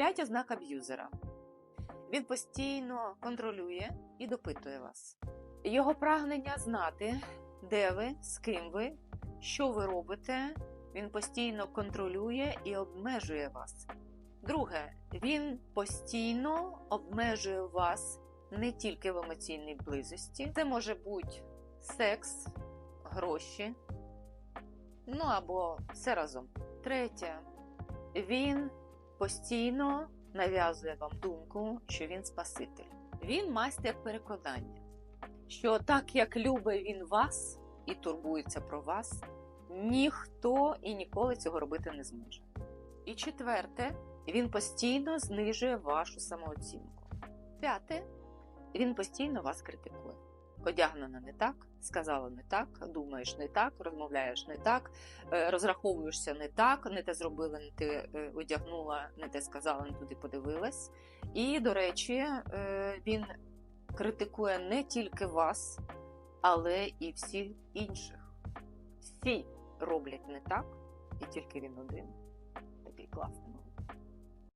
П'ять ознак аб'юзера. Він постійно контролює і допитує вас. Його прагнення знати, де ви, з ким ви, що ви робите. Він постійно контролює і обмежує вас. Друге, він постійно обмежує вас не тільки в емоційній близості. Це може бути секс, гроші, ну або все разом. Третє, він постійно нав'язує вам думку, що він спаситель. Він майстер переконання, що так як любить він вас і турбується про вас, ніхто і ніколи цього робити не зможе. І четверте, він постійно знижує вашу самооцінку. П'яте, він постійно вас критикує. Одягнена не так, сказала не так, думаєш не так, розмовляєш не так, е, розраховуєшся не так, не те зробила, не те е, одягнула, не те сказала, не туди подивилась. І, до речі, е, він критикує не тільки вас, але і всіх інших. Всі роблять не так, і тільки він один. Такий класний.